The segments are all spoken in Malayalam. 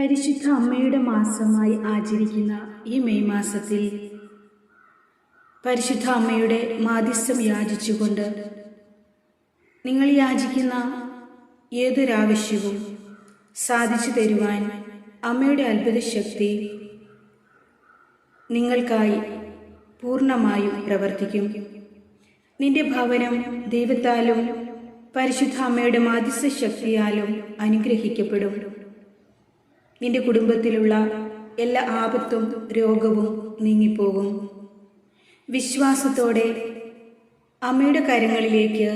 പരിശുദ്ധ അമ്മയുടെ മാസമായി ആചരിക്കുന്ന ഈ മെയ് മാസത്തിൽ പരിശുദ്ധ അമ്മയുടെ മാധ്യസ്ഥം യാചിച്ചുകൊണ്ട് നിങ്ങൾ യാചിക്കുന്ന ഏതൊരാവശ്യവും സാധിച്ചു തരുവാൻ അമ്മയുടെ അത്ഭുത ശക്തി നിങ്ങൾക്കായി പൂർണമായും പ്രവർത്തിക്കും. നിന്റെ ഭവനം ദൈവത്താലും പരിശുദ്ധ അമ്മയുടെ മാധ്യസ്ഥ ശക്തിയാലും അനുഗ്രഹിക്കപ്പെടും. നിന്റെ കുടുംബത്തിലുള്ള എല്ലാ ആപത്തും രോഗവും നീങ്ങിപ്പോകും. വിശ്വാസത്തോടെ അമ്മയുടെ കാര്യങ്ങളിലേക്ക്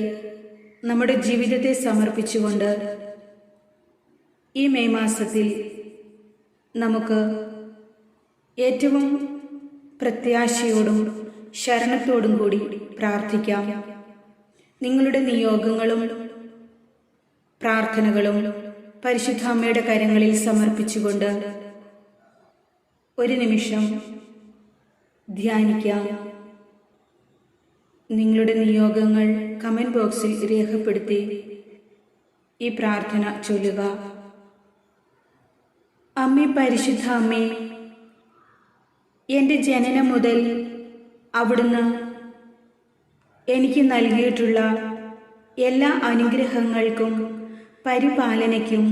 നമ്മുടെ ജീവിതത്തെ സമർപ്പിച്ചുകൊണ്ട് ഈ മെയ് മാസത്തിൽ നമുക്ക് ഏറ്റവും പ്രത്യാശയോടും ശരണത്തോടും കൂടി പ്രാർത്ഥിക്കാം. നിങ്ങളുടെ നിയോഗങ്ങളും പ്രാർത്ഥനകളും പരിശുദ്ധ അമ്മയുടെ കരങ്ങളിൽ സമർപ്പിച്ചുകൊണ്ട് ഒരു നിമിഷം ധ്യാനിക്കാം. നിങ്ങളുടെ നിയോഗങ്ങൾ കമന്റ് ബോക്സിൽ രേഖപ്പെടുത്തി ഈ പ്രാർത്ഥന ചൊല്ലുക. അമ്മേ പരിശുദ്ധ അമ്മേ എന്റെ ജനനം മുതൽ അവിടുന്ന് എനിക്ക് നൽകിയിട്ടുള്ള എല്ലാ അനുഗ്രഹങ്ങൾക്കും പരിപാലനയ്ക്കും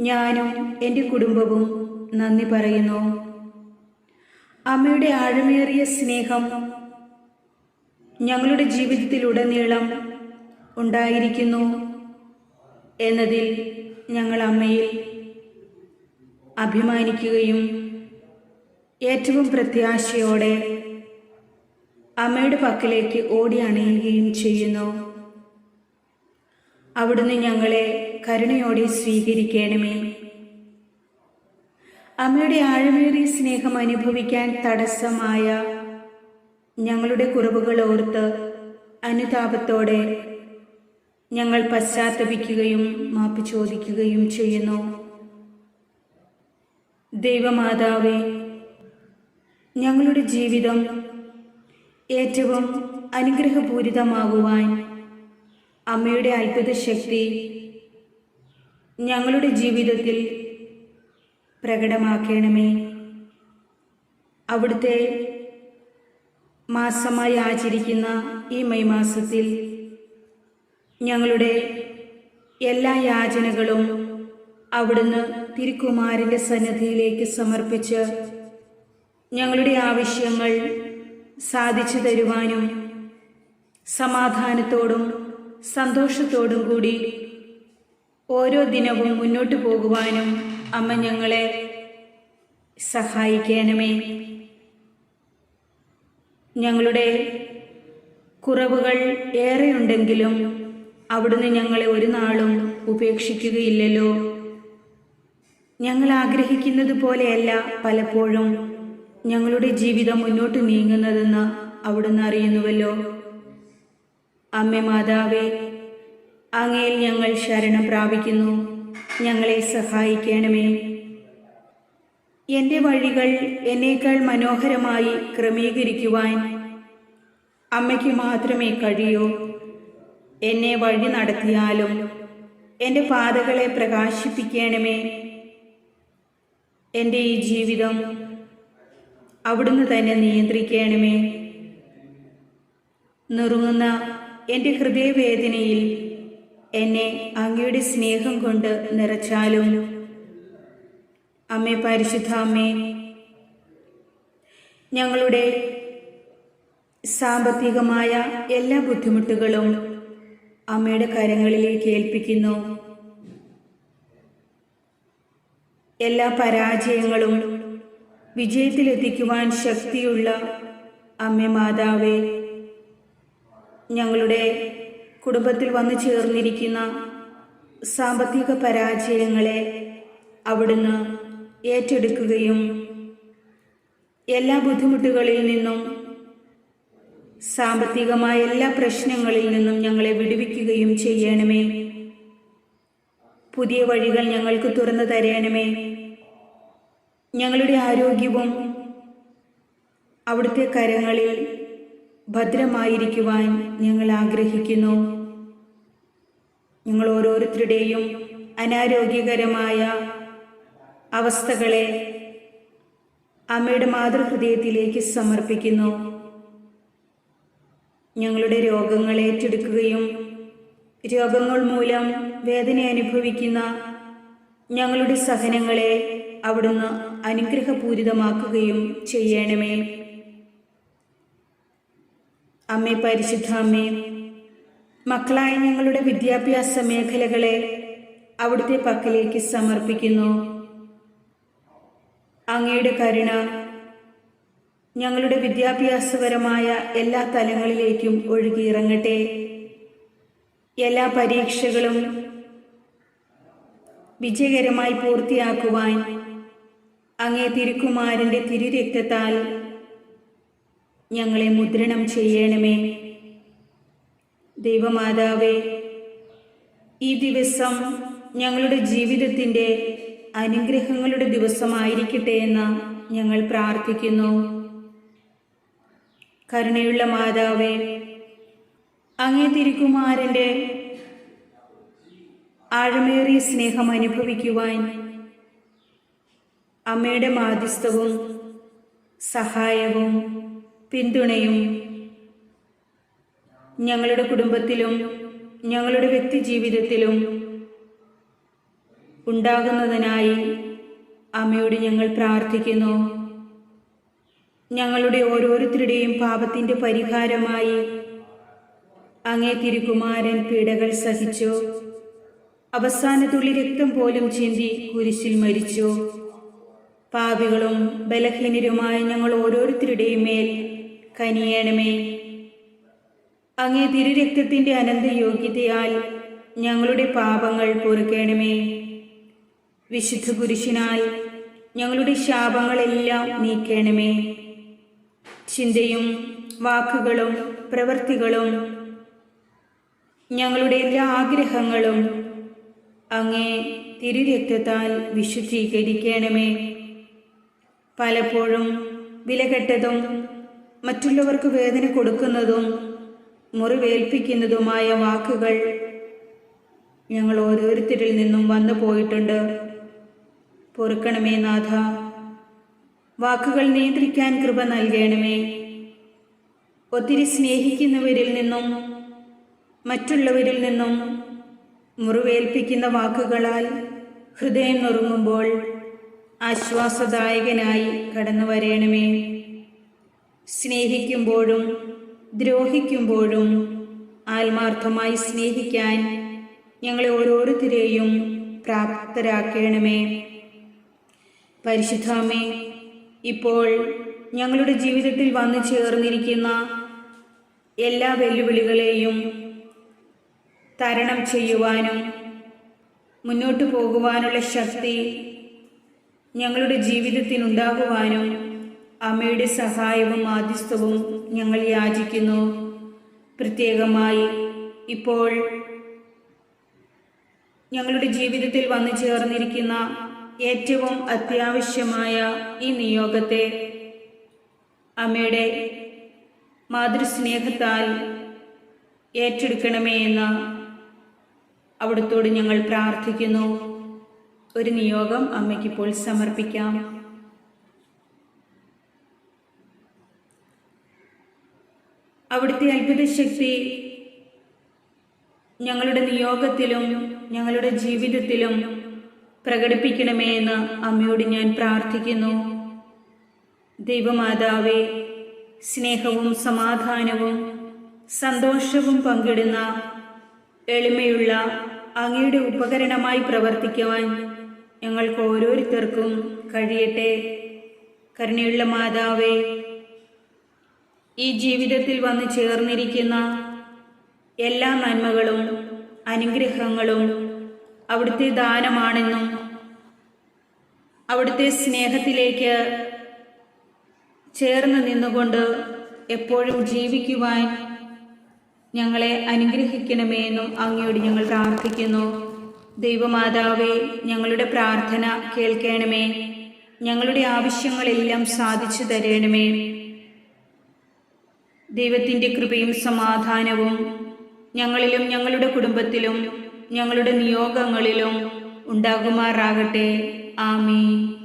ഞാനും എന്റെ കുടുംബവും നന്ദി പറയുന്നു. അമ്മയുടെ ആഴമേറിയ സ്നേഹം ഞങ്ങളുടെ ജീവിതത്തിലുടനീളം ഉണ്ടായിരിക്കുന്നു എന്നതിൽ ഞങ്ങൾ അമ്മയിൽ അഭിമാനിക്കുകയും ഏറ്റവും പ്രത്യാശയോടെ അമ്മയുടെ പക്കലേക്ക് ഓടി അണയുകയും ചെയ്യുന്നു. അവിടുന്ന് ഞങ്ങളെ കരുണയോടെ സ്വീകരിക്കണമേ. അമ്മയുടെ ആഴമേറിയ സ്നേഹം അനുഭവിക്കാൻ തടസ്സമായ ഞങ്ങളുടെ കുറവുകൾ ഓർത്ത് അനുതാപത്തോടെ ഞങ്ങൾ പശ്ചാത്തപിക്കുകയും മാപ്പ് ചോദിക്കുകയും ചെയ്യുന്നു. ദൈവമാതാവേ ഞങ്ങളുടെ ജീവിതം ഏറ്റവും അനുഗ്രഹപൂരിതമാകുവാൻ അമ്മയുടെ അത്ഭുത ശക്തി ഞങ്ങളുടെ ജീവിതത്തിൽ പ്രകടമാക്കണമേ. അവിടുത്തെ മാസമായി ആചരിക്കുന്ന ഈ മെയ് മാസത്തിൽ ഞങ്ങളുടെ എല്ലാ യാചനകളും അവിടുന്ന് തിരുക്കുമാരന്റെ സന്നദ്ധിയിലേക്ക് സമർപ്പിച്ച് ഞങ്ങളുടെ ആവശ്യങ്ങൾ സാധിച്ചു തരുവാനും സമാധാനത്തോടും സന്തോഷത്തോടും കൂടി ഓരോ ദിനവും മുന്നോട്ട് പോകുവാനും അമ്മ ഞങ്ങളെ സഹായിക്കണമേ. ഞങ്ങളുടെ കുറവുകൾ ഏറെയുണ്ടെങ്കിലും അവിടുന്ന് ഞങ്ങളെ ഒരു നാളും ഉപേക്ഷിക്കുകയില്ലല്ലോ. ഞങ്ങൾ ആഗ്രഹിക്കുന്നത് പോലെയല്ല പലപ്പോഴും ഞങ്ങളുടെ ജീവിതം മുന്നോട്ട് നീങ്ങുന്നതെന്ന് അവിടുന്ന് അറിയുന്നുവല്ലോ. അമ്മ മാതാവേ അങ്ങയിൽ ഞങ്ങൾ ശരണം പ്രാപിക്കുന്നു. ഞങ്ങളെ സഹായിക്കണമേ. എന്റെ വഴികൾ എന്നേക്കാൾ മനോഹരമായി ക്രമീകരിക്കുവാൻ അമ്മയ്ക്ക് മാത്രമേ കഴിയൂ. എന്നെ വഴി നടത്തിയാലും എന്റെ പാതകളെ പ്രകാശിപ്പിക്കണമേ. എന്റെ ഈ ജീവിതം അവിടുന്ന് തന്നെ നിയന്ത്രിക്കണമേ. നുറുങ്ങുന്ന എന്റെ ഹൃദയവേദനയിൽ എന്നെ അങ്ങയുടെ സ്നേഹം കൊണ്ട് നിറച്ചാലും. അമ്മേ പരിശുദ്ധ അമ്മേ ഞങ്ങളുടെ സാമ്പത്തികമായ എല്ലാ ബുദ്ധിമുട്ടുകളും അമ്മയുടെ കരങ്ങളിലേക്ക് ഏൽപ്പിക്കുന്നു. എല്ലാ പരാജയങ്ങളും വിജയത്തിലെത്തിക്കുവാൻ ശക്തിയുള്ള അമ്മ മാതാവേ ഞങ്ങളുടെ കുടുംബത്തിൽ വന്നു ചേർന്നിരിക്കുന്ന സാമ്പത്തിക പരാജയങ്ങളെ അവിടുന്ന് ഏറ്റെടുക്കുകയും എല്ലാ ബുദ്ധിമുട്ടുകളിൽ നിന്നും സാമ്പത്തികമായ എല്ലാ പ്രശ്നങ്ങളിൽ നിന്നും ഞങ്ങളെ വിടുവിക്കുകയും ചെയ്യണമേ. പുതിയ വഴികൾ ഞങ്ങൾക്ക് തുറന്നു തരണമേ. ഞങ്ങളുടെ ആരോഗ്യവും അവിടുത്തെ കരങ്ങളിൽ ഭദ്രമായിരിക്കുവാൻ ഞങ്ങൾ ആഗ്രഹിക്കുന്നു. ഞങ്ങൾ ഓരോരുത്തരുടെയും അനാരോഗ്യകരമായ അവസ്ഥകളെ അമ്മയുടെ മാതൃഹൃദയത്തിലേക്ക് സമർപ്പിക്കുന്നു. ഞങ്ങളുടെ രോഗങ്ങൾ ഏറ്റെടുക്കുകയും രോഗങ്ങൾ മൂലം വേദന അനുഭവിക്കുന്ന ഞങ്ങളുടെ സഹനങ്ങളെ അവിടുന്ന് അനുഗ്രഹപൂരിതമാക്കുകയും ചെയ്യണമേ. അമ്മേ പരിശുദ്ധ അമ്മേ മക്കളായ ഞങ്ങളുടെ വിദ്യാഭ്യാസ മേഖലകളെ അവിടുത്തെ പക്കലേക്ക് സമർപ്പിക്കുന്നു. അങ്ങയുടെ കരുണ ഞങ്ങളുടെ വിദ്യാഭ്യാസപരമായ എല്ലാ തലങ്ങളിലേക്കും ഒഴുകിയിറങ്ങട്ടെ എല്ലാ പരീക്ഷകളും വിജയകരമായി പൂർത്തിയാക്കുവാൻ അങ്ങേ തിരുക്കുമാരന്റെ തിരുരക്തത്താൽ ഞങ്ങളെ മുദ്രണം ചെയ്യണമേ. ദൈവമാതാവേ ഈ ദിവസം ഞങ്ങളുടെ ജീവിതത്തിന്റെ അനുഗ്രഹങ്ങളുടെ ദിവസമായിരിക്കട്ടെ എന്ന് ഞങ്ങൾ പ്രാർത്ഥിക്കുന്നു. കരുണയുള്ള മാതാവേ അങ്ങേ തിരുക്കുമാരന്റെ ആഴമേറിയ സ്നേഹം അനുഭവിക്കുവാൻ അമ്മയുടെ മാധ്യസ്ഥവും സഹായവും പിന്തുണയും. ഞങ്ങളുടെ കുടുംബത്തിലും ഞങ്ങളുടെ വ്യക്തി ജീവിതത്തിലും ഉണ്ടാകുന്നതിനായി അമ്മയോട് ഞങ്ങൾ പ്രാർത്ഥിക്കുന്നു. ഞങ്ങളുടെ ഓരോരുത്തരുടെയും പാപത്തിന്റെ പരിഹാരമായി അങ്ങേ തിരുകുമാരൻ പീഡകൾ സഹിച്ചു. അവസാന തുള്ളി രക്തം പോലും ചിന്തി കുരിശിൽ മരിച്ചു. പാപികളും ബലഹീനരുമായ ഞങ്ങൾ ഓരോരുത്തരുടെയും മേൽ കനിയണമേ. അങ്ങേ തിരുരക്തത്തിന്റെ അനന്ത യോഗ്യതയാൽ ഞങ്ങളുടെ പാപങ്ങൾ പൊറുക്കണമേ. വിശുദ്ധ കുരിശിനാൽ ഞങ്ങളുടെ ശാപങ്ങളെല്ലാം നീക്കണമേ. ചിന്തയും വാക്കുകളും പ്രവൃത്തികളും ഞങ്ങളുടെ എല്ലാ ആഗ്രഹങ്ങളും അങ്ങേ തിരുരക്തത്താൽ വിശുദ്ധീകരിക്കണമേ. പലപ്പോഴും വിലകെട്ടതും മറ്റുള്ളവർക്ക് വേദന കൊടുക്കുന്നതും മുറിവേൽപ്പിക്കുന്നതുമായ വാക്കുകൾ ഞങ്ങൾ ഓരോരുത്തരിൽ നിന്നും വന്നു പോയിട്ടുണ്ട്. പൊറുക്കണമേ നാഥ. വാക്കുകൾ നിയന്ത്രിക്കാൻ കൃപ നൽകണമേ. ഒത്തിരി സ്നേഹിക്കുന്നവരിൽ നിന്നും മറ്റുള്ളവരിൽ നിന്നും മുറിവേൽപ്പിക്കുന്ന വാക്കുകളാൽ ഹൃദയം നുറുങ്ങുമ്പോൾ ആശ്വാസദായകനായി കടന്നു വരേണമേ സ്നേഹിക്കുമ്പോഴും ദ്രോഹിക്കുമ്പോഴും ആത്മാർത്ഥമായി സ്നേഹിക്കാൻ ഞങ്ങളെ ഓരോരുത്തരെയും പ്രാപ്തരാക്കണമേ. പരിശുദ്ധാമേ ഇപ്പോൾ ഞങ്ങളുടെ ജീവിതത്തിൽ വന്നു ചേർന്നിരിക്കുന്ന എല്ലാ വെല്ലുവിളികളെയും തരണം ചെയ്യുവാനും മുന്നോട്ട് പോകുവാനുള്ള ശക്തി ഞങ്ങളുടെ ജീവിതത്തിനുണ്ടാകുവാനും അമ്മയുടെ സഹായവും ആദിസ്ഥവും ഞങ്ങൾ യാചിക്കുന്നു. പ്രത്യേകമായി ഇപ്പോൾ ഞങ്ങളുടെ ജീവിതത്തിൽ വന്നു ചേർന്നിരിക്കുന്ന ഏറ്റവും അത്യാവശ്യമായ ഈ നിയോഗത്തെ അമ്മയുടെ മാതൃസ്നേഹത്താൽ ഏറ്റെടുക്കണമേ എന്ന് അവിടുത്തോട് ഞങ്ങൾ പ്രാർത്ഥിക്കുന്നു. ഒരു നിയോഗം അമ്മയ്ക്കിപ്പോൾ സമർപ്പിക്കാം. അവിടുത്തെ അത്ഭുത ശക്തി ഞങ്ങളുടെ നിയോഗത്തിലും ഞങ്ങളുടെ ജീവിതത്തിലും പ്രകടിപ്പിക്കണമേ എന്ന് അമ്മയോട് ഞാൻ പ്രാർത്ഥിക്കുന്നു. ദൈവമാതാവേ സ്നേഹവും സമാധാനവും സന്തോഷവും പങ്കിടുന്ന എളിമയുള്ള അങ്ങയുടെ ഉപകരണമായി പ്രവർത്തിക്കുവാൻ ഞങ്ങൾക്ക് ഓരോരുത്തർക്കും കഴിയട്ടെ. കരുണയുള്ള മാതാവേ ഈ ജീവിതത്തിൽ വന്നു ചേർന്നിരിക്കുന്ന എല്ലാ നന്മകളും അനുഗ്രഹങ്ങളും അവിടുത്തെ ദാനമാണെന്നും അവിടുത്തെ സ്നേഹത്തിലേക്ക് ചേർന്ന് നിന്നുകൊണ്ട് എപ്പോഴും ജീവിക്കുവാൻ ഞങ്ങളെ അനുഗ്രഹിക്കണമേ എന്നും അങ്ങയോട് ഞങ്ങൾ പ്രാർത്ഥിക്കുന്നു. ദൈവമാതാവേ ഞങ്ങളുടെ പ്രാർത്ഥന കേൾക്കണമേ. ഞങ്ങളുടെ ആവശ്യങ്ങളെല്ലാം സാധിച്ചു തരണമേ. ദൈവത്തിന്റെ കൃപയും സമാധാനവും ഞങ്ങളിലും ഞങ്ങളുടെ കുടുംബത്തിലും ഞങ്ങളുടെ നിയോഗങ്ങളിലും ഉണ്ടാകുമാറാകട്ടെ. ആമീൻ.